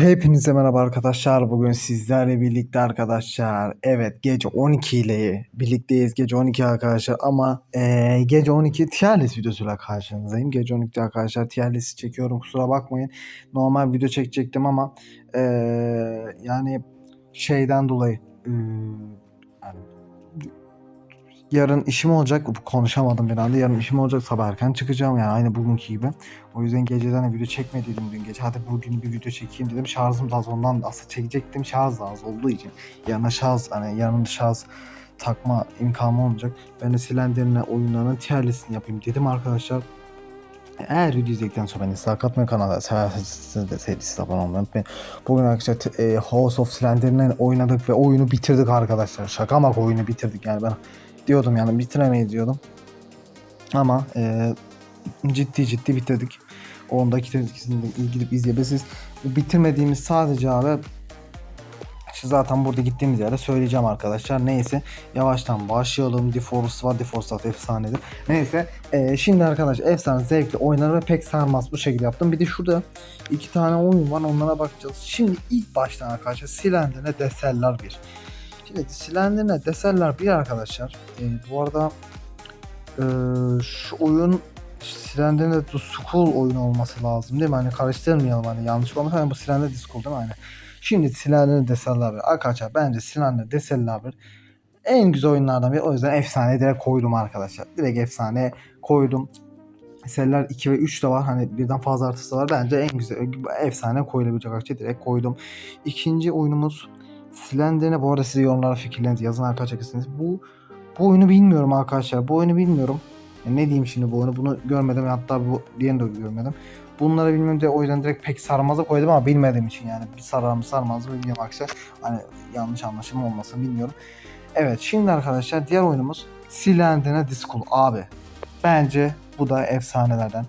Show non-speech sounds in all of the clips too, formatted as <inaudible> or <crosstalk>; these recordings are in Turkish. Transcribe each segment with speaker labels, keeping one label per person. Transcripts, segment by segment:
Speaker 1: Hepinize merhaba arkadaşlar. Bugün sizlerle birlikte arkadaşlar. Evet gece 12 ile birlikteyiz. Gece 12 arkadaşlar ama eee, gece 12 tier videosuyla karşınızdayım. Gece 12'de arkadaşlar tier çekiyorum. Kusura bakmayın. Normal video çekecektim ama eee, yani şeyden dolayı eee, yani yarın işim olacak. Konuşamadım bir anda. Yarın işim olacak. Sabah erken çıkacağım yani aynı bugünkü gibi. O yüzden geceden de video çekmediydim dün gece. Hadi bugün bir video çekeyim dedim. Şarjım da az ondan aslında çekecektim. Şarj da az olduğu için. Yarına şarj hani yarın şarj takma imkanı olmayacak. Ben de Slender'ine oyunlarının tier listini yapayım dedim arkadaşlar. Eğer video izledikten sonra beni sağ katmayı kanala seversiniz de serisi abone olmayı unutmayın. Bugün arkadaşlar e, House of Slender'ine oynadık ve oyunu bitirdik arkadaşlar. Şaka mak oyunu bitirdik yani ben diyordum yani bitiremeyiz diyordum. Ama e, ciddi ciddi bitirdik. Ondaki tepkisini de gidip izleyebilirsiniz. Bitirmediğimiz sadece abi zaten burada gittiğimiz yerde söyleyeceğim arkadaşlar. Neyse yavaştan başlayalım. DeForest var. Zaten efsanedir. Neyse e, şimdi arkadaşlar efsane zevkli oynar ve pek sarmaz bu şekilde yaptım. Bir de şurada iki tane oyun var onlara bakacağız. Şimdi ilk baştan arkadaşlar Slender'e Deseller 1. Şimdi Slender'e Deseller 1 arkadaşlar. E, bu arada e, şu oyun Slender'in de School oyunu olması lazım değil mi? Hani karıştırmayalım hani yanlış olmasın. Hani bu Slender School değil mi? Hani. Şimdi Slender'in Deseller 1. Arkadaşlar bence Deseller 1 en güzel oyunlardan biri. O yüzden efsane direkt koydum arkadaşlar. Direkt efsane koydum. Seller 2 ve 3 de var. Hani birden fazla artısı var. Bence en güzel efsane koyulabilecek arkadaşlar. Direkt koydum. İkinci oyunumuz Slender'ine bu arada size yorumlara fikirlerinizi yazın arkadaşlar. Bu bu oyunu bilmiyorum arkadaşlar. Bu oyunu bilmiyorum. Ya ne diyeyim şimdi bu oyunu? Bunu görmedim. Hatta bu diğerini de görmedim. Bunları bilmiyorum diye o yüzden direkt pek sarmaza koydum ama bilmediğim için yani bir sarar mı sarmaz mı bilmiyorum arkadaşlar. Hani yanlış anlaşılma olmasın bilmiyorum. Evet şimdi arkadaşlar diğer oyunumuz Silendene Disco abi. Bence bu da efsanelerden.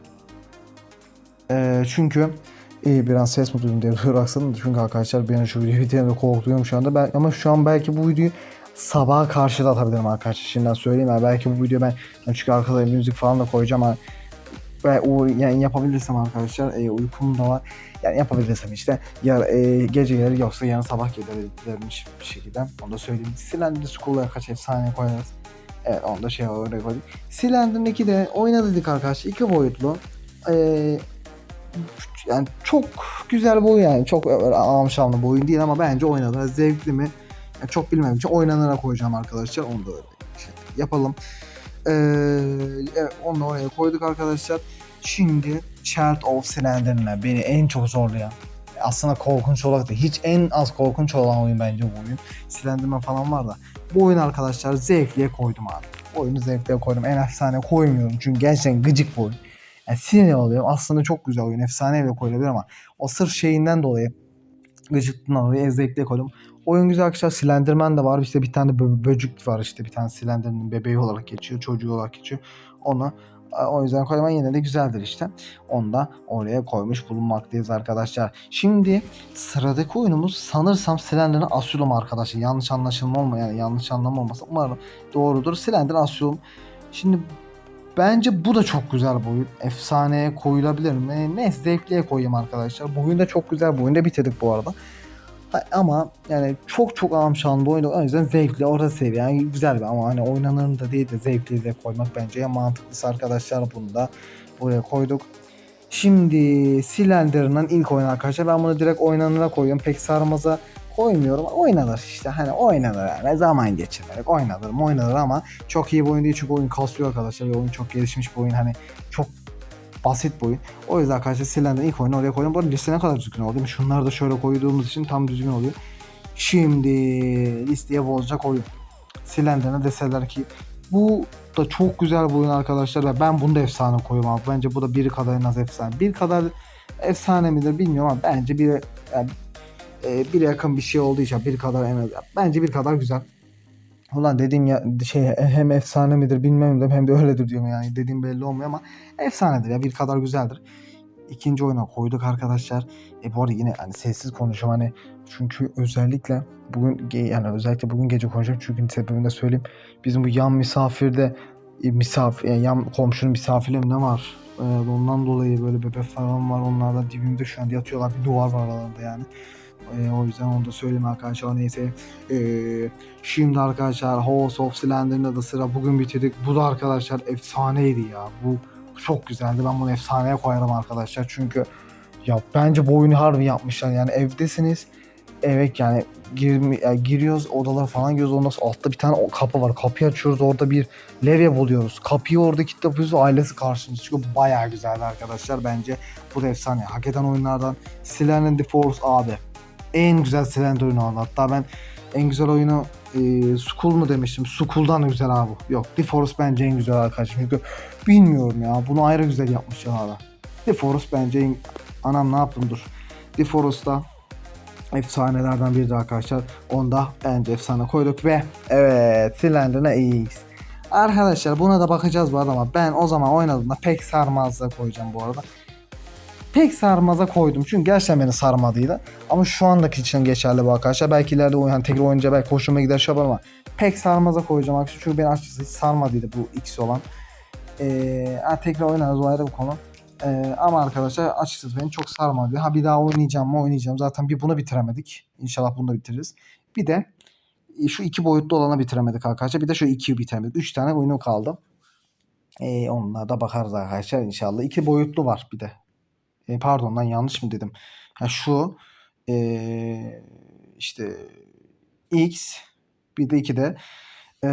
Speaker 1: Ee, çünkü iyi biraz ses mi duydum diye <laughs> bıraksın. Çünkü arkadaşlar ben şu videoyu bitirmede korkuyorum şu anda. Ben, ama şu an belki bu videoyu sabaha karşı da atabilirim arkadaşlar. Şimdiden söyleyeyim ya. Belki bu video ben yani çünkü arkada müzik falan da koyacağım. Yani, ve o yani yapabilirsem arkadaşlar e, uykum da var. Yani yapabilirsem işte ya e, gece gelir yoksa yarın sabah gelir bir şekilde. Onu da söyleyeyim. Silendr School'a kaç efsane koyarız. Evet onu da şey oraya koyduk. Silendr'ın 2 de oynadık arkadaşlar. iki boyutlu. Ee, yani çok güzel bir oyun yani. Çok öyle amşamlı bir oyun değil ama bence oynanır. Zevkli mi? Yani çok bilmem için oynanıra koyacağım arkadaşlar. Onu da öyle şey yapalım. Ee, evet, onu da oraya koyduk arkadaşlar. Şimdi Child of Slender'ına beni en çok zorlayan aslında korkunç olarak da hiç en az korkunç olan oyun bence bu oyun. Slenderman falan var da. Bu oyun arkadaşlar zevkliye koydum abi. Bu oyunu zevkliye koydum. En efsane koymuyorum çünkü gerçekten gıcık bu oyun. Yani sinir oluyorum. Aslında çok güzel oyun. Efsane bile koyulabilir ama o sırf şeyinden dolayı gıcıklığından dolayı zevkliye koydum. Oyun güzel arkadaşlar. Slenderman de var. İşte bir tane bö- böcük var işte. Bir tane Slender'ın bebeği olarak geçiyor. Çocuğu olarak geçiyor. Onu o yüzden koyma yine de güzeldir işte. Onu da oraya koymuş bulunmaktayız arkadaşlar. Şimdi sıradaki oyunumuz sanırsam Slender'ın Asylum arkadaşlar. Yanlış anlaşılma olma yani yanlış anlama olmasa umarım doğrudur. Slender Asylum. Şimdi bence bu da çok güzel bir. Efsaneye koyulabilir mi? Neyse zevkliye koyayım arkadaşlar. Bu da çok güzel. Bu da bitirdik bu arada. Ama yani çok çok amşan bir oyun. O yüzden zevkli orta seviye. Yani güzel bir ama hani oynanır da değil de zevkli de koymak bence en mantıklısı arkadaşlar. Bunu da buraya koyduk. Şimdi Slender'ın ilk oyunu arkadaşlar. Ben bunu direkt oynanıra koyuyorum. Pek sarmaza koymuyorum. Oynanır işte. Hani oynanır yani. Zaman geçirerek oynanır mı oynanır ama çok iyi bir oyun değil. Çünkü oyun kasıyor arkadaşlar. Oyun çok gelişmiş bir oyun. Hani çok basit bir oyun. O yüzden arkadaşlar Slender'ın ilk oyunu oraya koydum. Bu arada liste ne kadar düzgün oldu? Şunları da şöyle koyduğumuz için tam düzgün oluyor. Şimdi listeye bozacak oyun. Slender'ına deseler ki bu da çok güzel bir oyun arkadaşlar ve ben bunu da efsane koyuyorum abi. Bence bu da biri kadar en az efsane. Bir kadar efsane midir bilmiyorum ama bence bir yani, e, bir yakın bir şey olduğu için bir kadar en az bence bir kadar güzel. Ulan dediğim ya şey hem efsane midir bilmem de hem de öyledir diyorum yani dediğim belli olmuyor ama efsanedir ya bir kadar güzeldir. İkinci oyuna koyduk arkadaşlar. E bu arada yine hani sessiz konuşuyorum hani çünkü özellikle bugün yani özellikle bugün gece konuşacağım çünkü sebebini de söyleyeyim. Bizim bu yan misafirde e, misafir yani yan komşunun misafirleri mi ne var? Ee, ondan dolayı böyle bebek falan var. Onlar da dibimde şu an yatıyorlar. Bir duvar var aralarında yani. Ee, o yüzden onu da söyleyeyim arkadaşlar. Neyse. Ee, şimdi arkadaşlar House of Slender'ın da sıra bugün bitirdik. Bu da arkadaşlar efsaneydi ya. Bu çok güzeldi. Ben bunu efsaneye koyarım arkadaşlar. Çünkü ya bence bu oyunu harbi yapmışlar. Yani evdesiniz. Evet yani girmi, yani giriyoruz odalara falan giriyoruz. Ondan sonra altta bir tane kapı var. Kapıyı açıyoruz orada bir levye buluyoruz. Kapıyı orada kilitliyoruz ve ailesi karşımıza çıkıyor. Bayağı güzeldi arkadaşlar bence. Bu da efsane. Hak eden oyunlardan Slender the Force abi. En güzel Slender oyunu oldu. Hatta ben en güzel oyunu e, School mu demiştim. Da güzel abi. Yok The Force bence en güzel arkadaşlar. Çünkü bilmiyorum ya. Bunu ayrı güzel yapmışlar abi. The Force bence en... Anam ne yaptım dur. The Force'da efsanelerden biri de arkadaşlar. Onda bence efsane koyduk ve evet Slender'ına X. Arkadaşlar buna da bakacağız bu arada ama ben o zaman oynadığımda pek sarmazda koyacağım bu arada. Pek sarmaza koydum çünkü gerçekten beni sarmadıydı. Ama şu andaki için geçerli bu arkadaşlar. Belki ileride oyun, hani tekrar oynayınca belki hoşuma gider şey ama pek sarmaza koyacağım arkadaşlar. Çünkü beni açıkçası hiç sarmadıydı bu X olan. Ee, tekrar oynarız o ayrı bir konu. Ee, ama arkadaşlar açıkçası beni çok sarmadı. Ha bir daha oynayacağım mı oynayacağım. Zaten bir bunu bitiremedik. İnşallah bunu da bitiririz. Bir de e, şu iki boyutlu olanı bitiremedik arkadaşlar. Bir de şu ikiyi bitiremedik. Üç tane oyunu kaldı. Ee, onlara da bakarız arkadaşlar inşallah. İki boyutlu var bir de. E, pardon lan yanlış mı dedim? Ha, şu e, işte X bir de iki de e,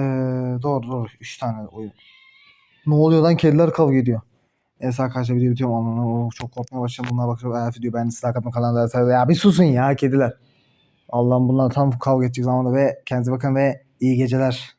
Speaker 1: doğru doğru. Üç tane oyun. Ne oluyor lan kediler kavga ediyor. Evet arkadaşlar video bitiyor mu? Anladım. Çok korkmaya başladım. Bunlara bakıyorum. Eğer video ben size kapatma kanalda. Ya bir susun ya kediler. Allah'ım bunlar tam kavga edecek zamanında ve kendinize bakın ve iyi geceler.